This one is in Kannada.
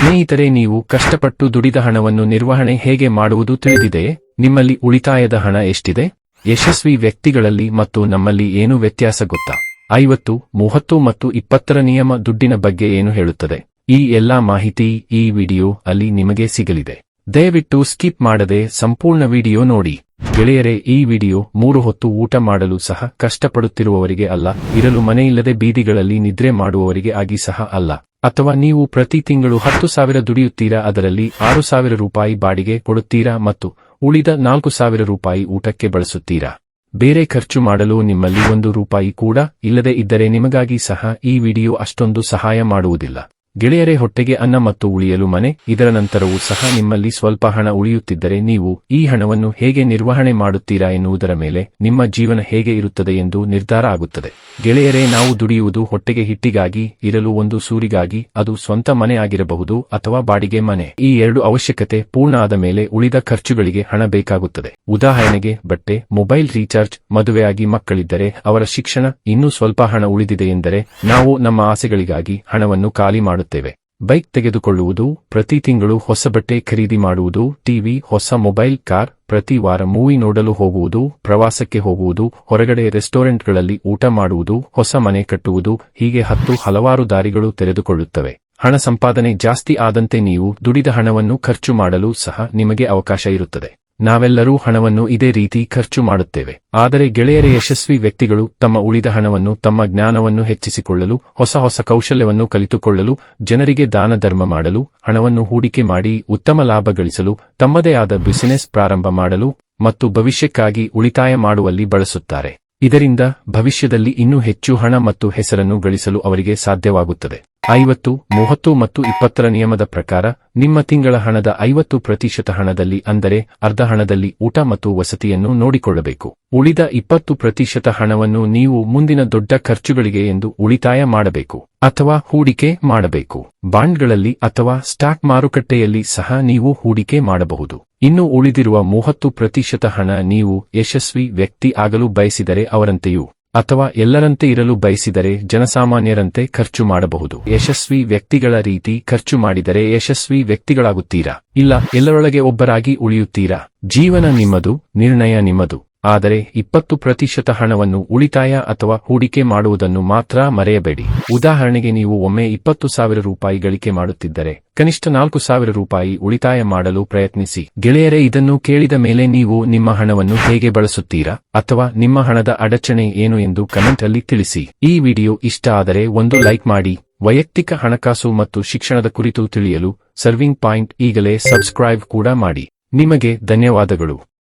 ಸ್ನೇಹಿತರೆ, ನೀವು ಕಷ್ಟಪಟ್ಟು ದುಡಿದ ಹಣವನ್ನು ನಿರ್ವಹಣೆ ಹೇಗೆ ಮಾಡುವುದು ತಿಳಿದಿದೆ? ನಿಮ್ಮಲ್ಲಿ ಉಳಿತಾಯದ ಹಣ ಎಷ್ಟಿದೆ? ಯಶಸ್ವಿ ವ್ಯಕ್ತಿಗಳಲ್ಲಿ ಮತ್ತು ನಮ್ಮಲ್ಲಿ ಏನು ವ್ಯತ್ಯಾಸ ಗೊತ್ತಾ? ಐವತ್ತು, ಮೂವತ್ತು ಮತ್ತು ಇಪ್ಪತ್ತರ ನಿಯಮ ದುಡ್ಡಿನ ಬಗ್ಗೆ ಏನು ಹೇಳುತ್ತದೆ? ಈ ಎಲ್ಲಾ ಮಾಹಿತಿ ಈ ವಿಡಿಯೋ ಅಲ್ಲಿ ನಿಮಗೆ ಸಿಗಲಿದೆ. ದಯವಿಟ್ಟು ಸ್ಕಿಪ್ ಮಾಡದೆ ಸಂಪೂರ್ಣ ವಿಡಿಯೋ ನೋಡಿ. ಗೆಳೆಯರೆ, ಈ ವಿಡಿಯೋ ಮೂರು ಹೊತ್ತು ಊಟ ಮಾಡಲು ಸಹ ಕಷ್ಟಪಡುತ್ತಿರುವವರಿಗೆ ಅಲ್ಲ, ಇರಲು ಮನೆಯಿಲ್ಲದೆ ಬೀದಿಗಳಲ್ಲಿ ನಿದ್ರೆ ಮಾಡುವವರಿಗೆ ಆಗಿ ಸಹ ಅಲ್ಲ. ಅಥವಾ ನೀವು ಪ್ರತಿ ತಿಂಗಳು ಹತ್ತು ಸಾವಿರ ದುಡಿಯುತ್ತೀರಾ, ಅದರಲ್ಲಿ ಆರು ಸಾವಿರ ರೂಪಾಯಿ ಬಾಡಿಗೆ ಕೊಡುತ್ತೀರಾ ಮತ್ತು ಉಳಿದ ನಾಲ್ಕು ಸಾವಿರ ರೂಪಾಯಿ ಊಟಕ್ಕೆ ಬಳಸುತ್ತೀರಾ? ಬೇರೆ ಖರ್ಚು ಮಾಡಲು ನಿಮ್ಮಲ್ಲಿ ಒಂದು ರೂಪಾಯಿ ಕೂಡ ಇಲ್ಲದೆ ಇದ್ದರೆ ನಿಮಗಾಗಿ ಸಹ ಈ ವಿಡಿಯೋ ಅಷ್ಟೊಂದು ಸಹಾಯ ಮಾಡುವುದಿಲ್ಲ. ಗೆಳೆಯರೇ, ಹೊಟ್ಟೆಗೆ ಅನ್ನ ಮತ್ತು ಉಳಿಯಲು ಮನೆ, ಇದರ ನಂತರವೂ ಸಹ ನಿಮ್ಮಲ್ಲಿ ಸ್ವಲ್ಪ ಹಣ ಉಳಿಯುತ್ತಿದ್ದರೆ ನೀವು ಈ ಹಣವನ್ನು ಹೇಗೆ ನಿರ್ವಹಣೆ ಮಾಡುತ್ತೀರಾ ಎನ್ನುವುದರ ಮೇಲೆ ನಿಮ್ಮ ಜೀವನ ಹೇಗೆ ಇರುತ್ತದೆ ಎಂದು ನಿರ್ಧಾರ ಆಗುತ್ತದೆ. ಗೆಳೆಯರೇ, ನಾವು ದುಡಿಯುವುದು ಹೊಟ್ಟೆಗೆ ಹಿಟ್ಟಿಗಾಗಿ, ಇರಲು ಒಂದು ಸೂರಿಗಾಗಿ, ಅದು ಸ್ವಂತ ಮನೆ ಆಗಿರಬಹುದು ಅಥವಾ ಬಾಡಿಗೆ ಮನೆ. ಈ ಎರಡು ಅವಶ್ಯಕತೆ ಪೂರ್ಣ ಆದ ಮೇಲೆ ಉಳಿದ ಖರ್ಚುಗಳಿಗೆ ಹಣ ಬೇಕಾಗುತ್ತದೆ. ಉದಾಹರಣೆಗೆ, ಬಟ್ಟೆ, ಮೊಬೈಲ್ ರೀಚಾರ್ಜ್, ಮದುವೆಯಾಗಿ ಮಕ್ಕಳಿದ್ದರೆ ಅವರ ಶಿಕ್ಷಣ ಇನ್ನೂ ಸ್ವಲ್ಪ ಹಣ ಉಳಿದಿದೆ ಎಂದರೆ, ನಾವು ನಮ್ಮ ಆಸೆಗಳಿಗಾಗಿ ಹಣವನ್ನು ಖಾಲಿ ಮಾಡುತ್ತೇವೆ. ಬೈಕ್ ತೆಗೆದುಕೊಳ್ಳುವುದು, ಪ್ರತಿ ತಿಂಗಳು ಹೊಸ ಬಟ್ಟೆ ಖರೀದಿ ಮಾಡುವುದು ಟಿವಿ ಹೊಸ ಮೊಬೈಲ್, ಕಾರ್, ಪ್ರತಿ ವಾರ ಮೂವಿ ನೋಡಲು ಹೋಗುವುದು, ಪ್ರವಾಸಕ್ಕೆ ಹೋಗುವುದು, ಹೊರಗಡೆ ರೆಸ್ಟೋರೆಂಟ್ಗಳಲ್ಲಿ ಊಟ ಮಾಡುವುದು, ಹೊಸ ಮನೆ ಕಟ್ಟುವುದು, ಹೀಗೆ ಹತ್ತು ಹಲವಾರು ದಾರಿಗಳು ತೆರೆದುಕೊಳ್ಳುತ್ತವೆ. ಹಣ ಸಂಪಾದನೆ ಜಾಸ್ತಿ ಆದಂತೆ ನೀವು ದುಡಿದ ಹಣವನ್ನು ಖರ್ಚು ಮಾಡಲು ಸಹ ನಿಮಗೆ ಅವಕಾಶ ಇರುತ್ತದೆ. ನಾವೆಲ್ಲರೂ ಹಣವನ್ನು ಇದೇ ರೀತಿ ಖರ್ಚು ಮಾಡುತ್ತೇವೆ. ಆದರೆ ಗೆಳೆಯರ ಯಶಸ್ವಿ ವ್ಯಕ್ತಿಗಳು ತಮ್ಮ ಉಳಿದ ಹಣವನ್ನು ತಮ್ಮ ಜ್ಞಾನವನ್ನು ಹೆಚ್ಚಿಸಿಕೊಳ್ಳಲು, ಹೊಸ ಹೊಸ ಕೌಶಲ್ಯವನ್ನು ಕಲಿತುಕೊಳ್ಳಲು, ಜನರಿಗೆ ದಾನ ಧರ್ಮ ಮಾಡಲು, ಹಣವನ್ನು ಹೂಡಿಕೆ ಮಾಡಿ ಉತ್ತಮ ಲಾಭ ಗಳಿಸಲು, ತಮ್ಮದೇ ಆದ ಬಿಸಿನೆಸ್ ಪ್ರಾರಂಭ ಮಾಡಲು ಮತ್ತು ಭವಿಷ್ಯಕ್ಕಾಗಿ ಉಳಿತಾಯ ಮಾಡುವಲ್ಲಿ ಬಳಸುತ್ತಾರೆ. ಇದರಿಂದ ಭವಿಷ್ಯದಲ್ಲಿ ಇನ್ನೂ ಹೆಚ್ಚು ಹಣ ಮತ್ತು ಹೆಸರನ್ನು ಗಳಿಸಲು ಅವರಿಗೆ ಸಾಧ್ಯವಾಗುತ್ತದೆ. ಐವತ್ತು, ಮೂವತ್ತು ಮತ್ತು ಇಪ್ಪತ್ತರ ನಿಯಮದ ಪ್ರಕಾರ, ನಿಮ್ಮ ತಿಂಗಳ ಹಣದ ಐವತ್ತು ಪ್ರತಿಶತ ಹಣದಲ್ಲಿ ಅಂದರೆ ಅರ್ಧ ಹಣದಲ್ಲಿ ಊಟ ಮತ್ತು ವಸತಿಯನ್ನು ನೋಡಿಕೊಳ್ಳಬೇಕು. ಉಳಿದ ಇಪ್ಪತ್ತು ಪ್ರತಿಶತ ಹಣವನ್ನು ನೀವು ಮುಂದಿನ ದೊಡ್ಡ ಖರ್ಚುಗಳಿಗೆ ಎಂದು ಉಳಿತಾಯ ಮಾಡಬೇಕು ಅಥವಾ ಹೂಡಿಕೆ ಮಾಡಬೇಕು. ಬಾಂಡ್ಗಳಲ್ಲಿ ಅಥವಾ ಸ್ಟಾಕ್ ಮಾರುಕಟ್ಟೆಯಲ್ಲಿ ಸಹ ನೀವು ಹೂಡಿಕೆ ಮಾಡಬಹುದು. ಇನ್ನು ಉಳಿದಿರುವ ಮೂವತ್ತು ಪ್ರತಿಶತ ಹಣ ನೀವು ಯಶಸ್ವಿ ವ್ಯಕ್ತಿ ಆಗಲು ಬಯಸಿದರೆ ಅವರಂತೆಯೂ. ಅಥವಾ ಎಲ್ಲರಂತೆ ಇರಲು ಬಯಸಿದರೆ ಜನಸಾಮಾನ್ಯರಂತೆ ಖರ್ಚು ಮಾಡಬಹುದು. ಯಶಸ್ವಿ ವ್ಯಕ್ತಿಗಳ ರೀತಿ ಖರ್ಚು ಮಾಡಿದರೆ ಯಶಸ್ವಿ ವ್ಯಕ್ತಿಗಳಾಗುತ್ತೀರಾ? ಇಲ್ಲ, ಎಲ್ಲರೊಳಗೆ ಒಬ್ಬರಾಗಿ ಉಳಿಯುತ್ತೀರಾ? ಜೀವನ ನಿಮ್ಮದು, ನಿರ್ಣಯ ನಿಮ್ಮದು. ಆದರೆ ಇಪ್ಪತ್ತು ಪ್ರತಿಶತ ಹಣವನ್ನು ಉಳಿತಾಯ ಅಥವಾ ಹೂಡಿಕೆ ಮಾಡುವುದನ್ನು ಮಾತ್ರ ಮರೆಯಬೇಡಿ. ಉದಾಹರಣೆಗೆ ನೀವು ಒಮ್ಮೆ ಇಪ್ಪತ್ತು ಸಾವಿರ ರೂಪಾಯಿ ಗಳಿಕೆ ಮಾಡುತ್ತಿದ್ದರೆ, ಕನಿಷ್ಠ ನಾಲ್ಕು ಸಾವಿರ ರೂಪಾಯಿ ಉಳಿತಾಯ ಮಾಡಲು ಪ್ರಯತ್ನಿಸಿ. ಗೆಳೆಯರೇ, ಇದನ್ನು ಕೇಳಿದ ಮೇಲೆ ನೀವು ನಿಮ್ಮ ಹಣವನ್ನು ಹೇಗೆ ಬಳಸುತ್ತೀರಾ? ಅಥವಾ ನಿಮ್ಮ ಹಣದ ಅಡಚಣೆ ಏನು ಎಂದು ಕಮೆಂಟ್ ಅಲ್ಲಿ ತಿಳಿಸಿ. ಈ ವಿಡಿಯೋ ಇಷ್ಟ ಆದರೆ ಒಂದು ಲೈಕ್ ಮಾಡಿ. ವೈಯಕ್ತಿಕ ಹಣಕಾಸು ಮತ್ತು ಶಿಕ್ಷಣದ ಕುರಿತು ತಿಳಿಯಲು ಸರ್ವಿಂಗ್ ಪಾಯಿಂಟ್ ಈಗಲೇ ಸಬ್ಸ್ಕ್ರೈಬ್ ಕೂಡ ಮಾಡಿ. ನಿಮಗೆ ಧನ್ಯವಾದಗಳು.